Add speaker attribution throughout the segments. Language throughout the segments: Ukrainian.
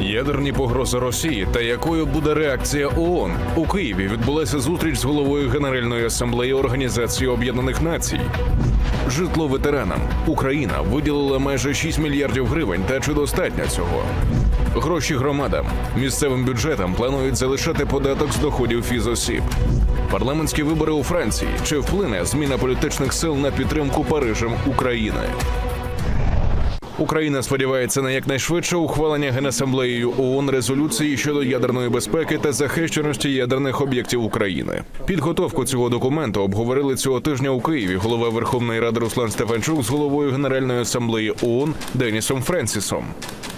Speaker 1: Ядерні погрози Росії та якою буде реакція ООН у Києві відбулася зустріч з головою Генеральної асамблеї Організації Об'єднаних Націй. Житло ветеранам Україна виділила майже 6 мільярдів гривень. Та чи достатньо цього? Гроші громадам місцевим бюджетам планують залишати податок з доходів фізосіб. Парламентські вибори у Франції чи вплине зміна політичних сил на підтримку Парижем України? Україна сподівається на якнайшвидше ухвалення Генасамблеєю ООН резолюції щодо ядерної безпеки та захищеності ядерних об'єктів України. Підготовку цього документу обговорили цього тижня у Києві голова Верховної Ради Руслан Стефанчук з головою Генеральної асамблеї ООН Денісом Френсісом.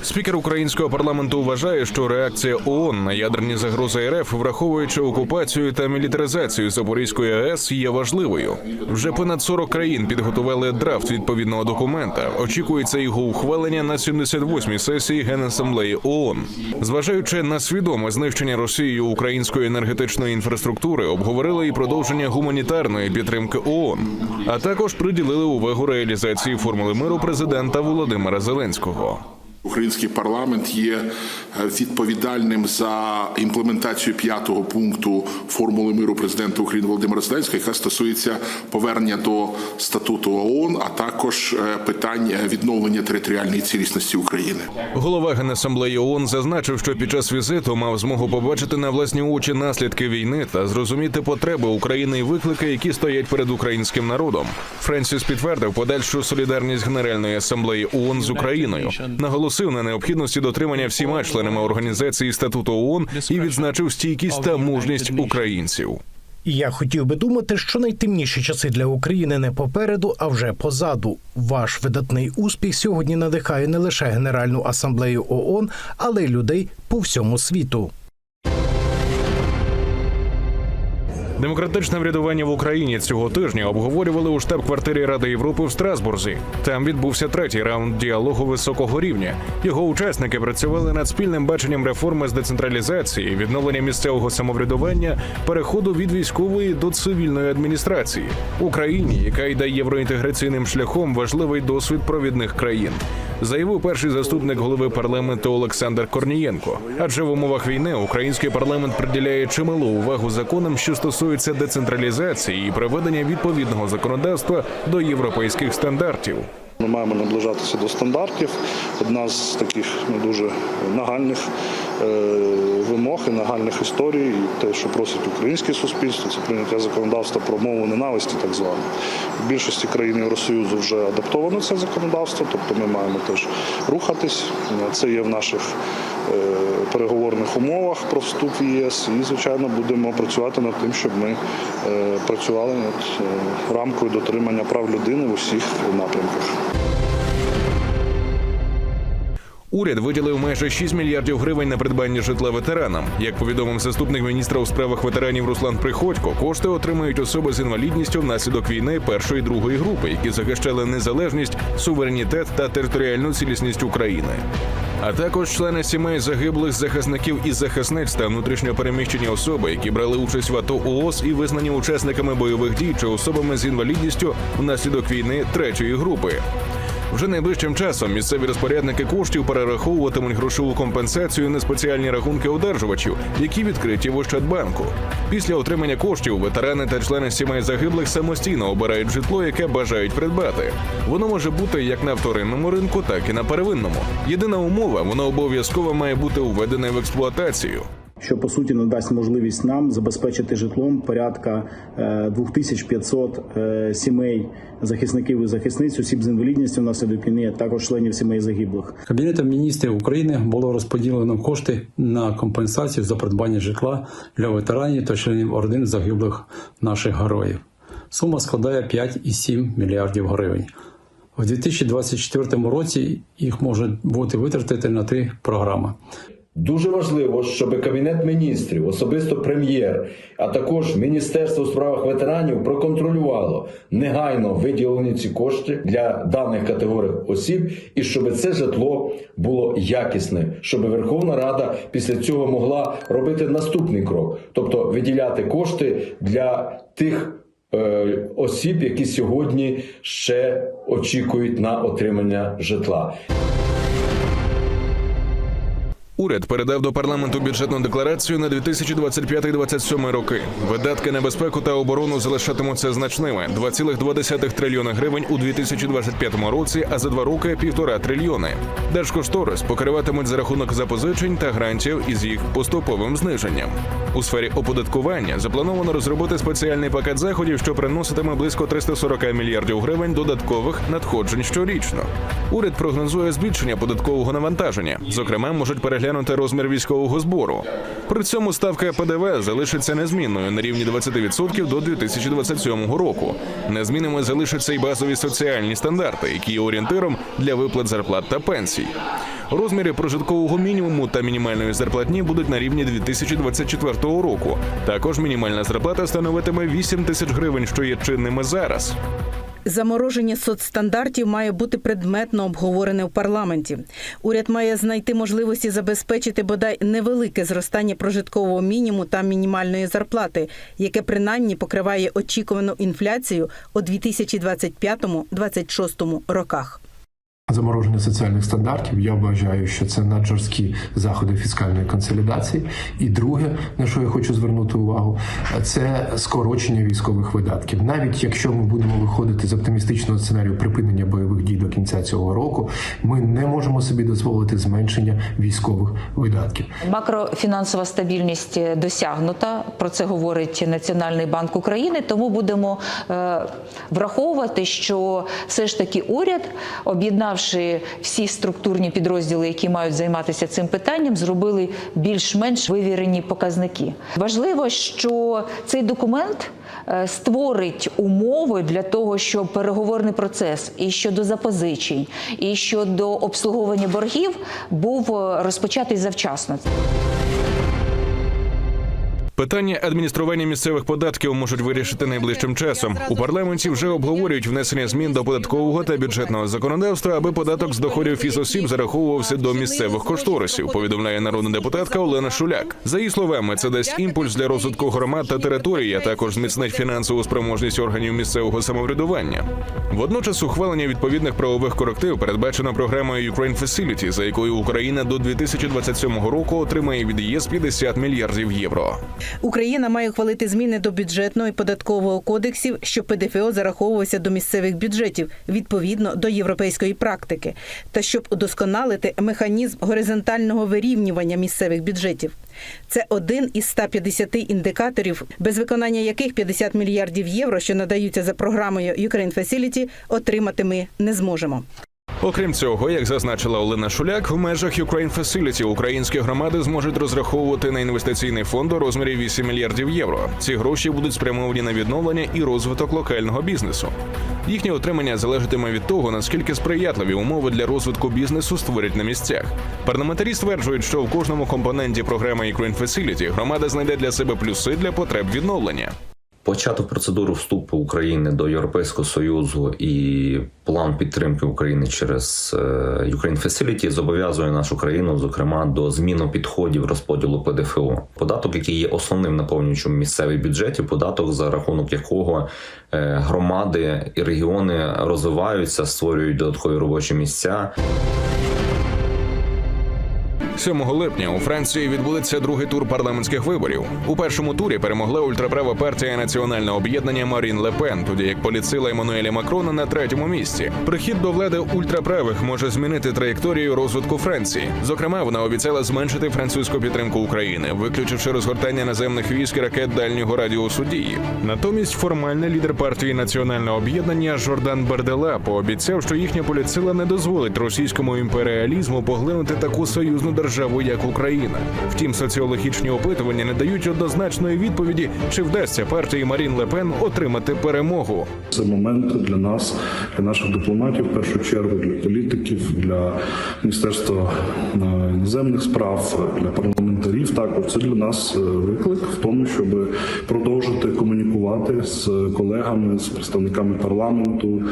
Speaker 1: Спікер українського парламенту вважає, що реакція ООН на ядерні загрози РФ, враховуючи окупацію та мілітаризацію Запорізької АЕС, є важливою. Вже понад 40 країн підготували драфт відповідного документа. Очікується його ухвалення на 78-й сесії Генасамблеї ООН. Зважаючи на свідоме знищення Росією української енергетичної інфраструктури, обговорили і продовження гуманітарної підтримки ООН, а також приділили увагу реалізації формули миру президента Володимира Зеленського.
Speaker 2: Український парламент є е, відповідальним за імплементацію п'ятого пункту формули миру президента України Володимира Зеленського, яка стосується повернення до статуту ООН, а також е, питань е, відновлення територіальної цілісності України.
Speaker 1: Голова Генасамблеї ООН зазначив, що під час візиту мав змогу побачити на власні очі наслідки війни та зрозуміти потреби України і виклики, які стоять перед українським народом. Френсіс підтвердив подальшу солідарність Генеральної асамблеї ООН з Україною, наголосив на необхідності дотримання всіма членами організації статуту ООН і відзначив стійкість та мужність українців.
Speaker 3: Я хотів би думати, що найтемніші часи для України не попереду, а вже позаду. Ваш видатний успіх сьогодні надихає не лише Генеральну асамблею ООН, але й людей по всьому світу.
Speaker 1: Демократичне врядування в Україні цього тижня обговорювали у штаб-квартирі Ради Європи в Страсбурзі. Там відбувся третій раунд діалогу високого рівня. Його учасники працювали над спільним баченням реформи з децентралізації, відновлення місцевого самоврядування, переходу від військової до цивільної адміністрації. Україні, яка йде євроінтеграційним шляхом, важливий досвід провідних країн. Заявив перший заступник голови парламенту Олександр Корнієнко. Адже в умовах війни український парламент приділяє чималу увагу законам, що стосуються децентралізації і приведення відповідного законодавства до європейських стандартів.
Speaker 4: Ми маємо наближатися до стандартів. Одна з таких не дуже нагальних вимог і нагальних історій, і те, що просить українське суспільство, це прийняття законодавства про мову ненависті, так зване. В більшості країн Євросоюзу вже адаптовано це законодавство, тобто ми маємо теж рухатись. Це є в наших е, переговорних умовах про вступ в ЄС. І, звичайно, будемо працювати над тим, щоб ми е, працювали над е, рамкою дотримання прав людини в усіх напрямках.
Speaker 1: Уряд виділив майже 6 мільярдів гривень на придбання житла ветеранам. Як повідомив заступник міністра у справах ветеранів Руслан Приходько, кошти отримають особи з інвалідністю внаслідок війни першої другої групи, які захищали незалежність, суверенітет та територіальну цілісність України. А також члени сімей загиблих захисників і захисниць та внутрішньо переміщені особи, які брали участь в АТО ООС і визнані учасниками бойових дій чи особами з інвалідністю внаслідок війни третьої групи. Вже найближчим часом місцеві розпорядники коштів перераховуватимуть грошову компенсацію на спеціальні рахунки одержувачів, які відкриті в Ощадбанку. Після отримання коштів ветерани та члени сімей загиблих самостійно обирають житло, яке бажають придбати. Воно може бути як на вторинному ринку, так і на первинному. Єдина умова воно обов'язково має бути введене в експлуатацію.
Speaker 5: Що по суті надасть можливість нам забезпечити житлом порядка е, 2500 е, сімей захисників і захисниць, осіб з інвалідністю внаслідок війни, також членів сімей загиблих.
Speaker 6: Кабінетом міністрів України було розподілено кошти на компенсацію за придбання житла для ветеранів та членів родин загиблих наших героїв. Сума складає 5,7 мільярдів гривень. У 2024 році їх може бути витратити на три програми.
Speaker 7: Дуже важливо, щоб Кабінет міністрів, особисто прем'єр, а також Міністерство у справах ветеранів проконтролювало негайно виділені ці кошти для даних категорій осіб, і щоб це житло було якісним, щоб Верховна Рада після цього могла робити наступний крок, тобто виділяти кошти для тих. е, Осіб, які сьогодні ще очікують на отримання житла.
Speaker 1: Уряд передав до парламенту бюджетну декларацію на 2025-2027 роки. Видатки на безпеку та оборону залишатимуться значними: 2,2 трильйони гривень у 2025 році, а за два роки півтора трильйони. Держкошторис покриватимуть за рахунок запозичень та грантів із їх поступовим зниженням. У сфері оподаткування заплановано розробити спеціальний пакет заходів, що приноситиме близько 340 мільярдів гривень додаткових надходжень щорічно. Уряд прогнозує збільшення податкового навантаження. Зокрема, можуть переглянути розмір військового збору. При цьому ставка ПДВ залишиться незмінною на рівні 20% до 2027 року. Незмінними залишаться й базові соціальні стандарти, які є орієнтиром для виплат зарплат та пенсій. Розміри прожиткового мінімуму та мінімальної зарплатні будуть на рівні 2024 року. Також мінімальна зарплата становитиме 8 тисяч гривень, що є чинними зараз.
Speaker 8: Замороження соцстандартів має бути предметно обговорене в парламенті. Уряд має знайти можливості забезпечити бодай невелике зростання прожиткового мінімуму та мінімальної зарплати, яке принаймні покриває очікувану інфляцію у 2025-2026 роках.
Speaker 9: Замороження соціальних стандартів я вважаю, що це наджорсткі заходи фіскальної консолідації. І друге, на що я хочу звернути увагу, це скорочення військових видатків. Навіть якщо ми будемо виходити з оптимістичного сценарію припинення бойових дій до кінця цього року, ми не можемо собі дозволити зменшення військових видатків.
Speaker 10: Макрофінансова стабільність досягнута. Про це говорить Національний банк України. Тому будемо е, враховувати, що все ж таки уряд, об'єднавши всі структурні підрозділи, які мають займатися цим питанням, зробили більш-менш вивірені показники. Важливо, що цей документ. е, Створить умови для того, щоб переговорний процес і щодо запозичень, і щодо обслуговування боргів був е, розпочатий завчасно.
Speaker 1: Питання адміністрування місцевих податків можуть вирішити найближчим часом. У парламенті вже обговорюють внесення змін до податкового та бюджетного законодавства, аби податок з доходів фізосіб зараховувався до місцевих кошторисів. Повідомляє народна депутатка Олена Шуляк. За її словами, це дасть імпульс для розвитку громад та території, а також зміцнить фінансову спроможність органів місцевого самоврядування. Водночас ухвалення відповідних правових коректив передбачено програмою Ukraine Facility, за якою Україна до 2027 року отримає від ЄС 50 мільярдів євро.
Speaker 8: Україна має ухвалити зміни до бюджетного і податкового кодексів, щоб ПДФО зараховувався до місцевих бюджетів відповідно до європейської практики, та щоб удосконалити механізм горизонтального вирівнювання місцевих бюджетів. Це один із 150 індикаторів, без виконання яких 50 мільярдів євро, що надаються за програмою Ukraine Facility, отримати ми не зможемо.
Speaker 1: Окрім цього, як зазначила Олена Шуляк, в межах Ukraine Facility українські громади зможуть розраховувати на інвестиційний фонд у розмірі 8 мільярдів євро. Ці гроші будуть спрямовані на відновлення і розвиток локального бізнесу. Їхнє отримання залежатиме від того, наскільки сприятливі умови для розвитку бізнесу створять на місцях. Парламентарі стверджують, що в кожному компоненті програми Ukraine Facility громада знайде для себе плюси для потреб відновлення.
Speaker 11: Почати процедуру вступу України до Європейського союзу і план підтримки України через е, Ukraine Facility зобов'язує нашу країну, зокрема, до зміни підходів розподілу ПДФО. Податок, який є основним наповнюючим місцевих бюджетів, податок за рахунок якого е, громади і регіони розвиваються, створюють додаткові робочі місця.
Speaker 1: 7 липня у Франції відбудеться другий тур парламентських виборів. У першому турі перемогла ультраправа партія Національне об'єднання Марін Ле Пен, тоді як поліцила Еммануеля Макрона на третьому місці. Прихід до влади ультраправих може змінити траєкторію розвитку Франції. Зокрема, вона обіцяла зменшити французьку підтримку України, виключивши розгортання наземних військ і ракет дальнього радіусу дії. Натомість формальний лідер партії Національне об'єднання Жордан Бардела пообіцяв, що їхня поліцила не дозволить російському імперіалізму поглинути таку союзну державу, як Україна. Втім, соціологічні опитування не дають однозначної відповіді, чи вдасться партії Марін Ле Пен отримати перемогу.
Speaker 4: Це момент для нас, для наших дипломатів, в першу чергу для політиків, для міністерства е, іноземних справ, для парламентарів. Також це для нас е, виклик в тому, щоб продовжити комунікувати з колегами, з представниками парламенту,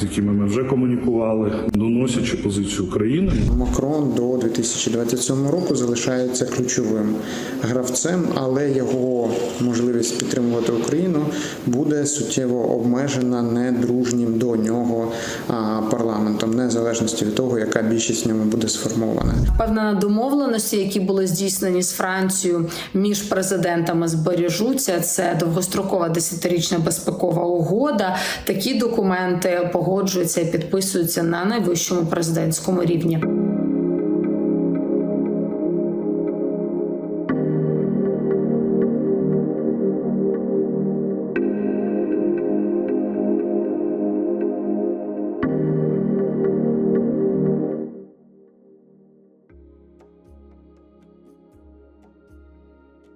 Speaker 4: з якими ми вже комунікували, доносячи позицію України.
Speaker 12: Макрон до 2027 цьому року залишається ключовим гравцем, але його можливість підтримувати Україну буде суттєво обмежена недружнім до нього парламентом, незалежності від того, яка більшість в ньому буде сформована.
Speaker 13: Певна домовленості, які були здійснені з Францією між президентами, збережуться. Це довгострокова десятирічна безпекова угода. Такі документи погоджуються і підписуються на найвищому президентському рівні.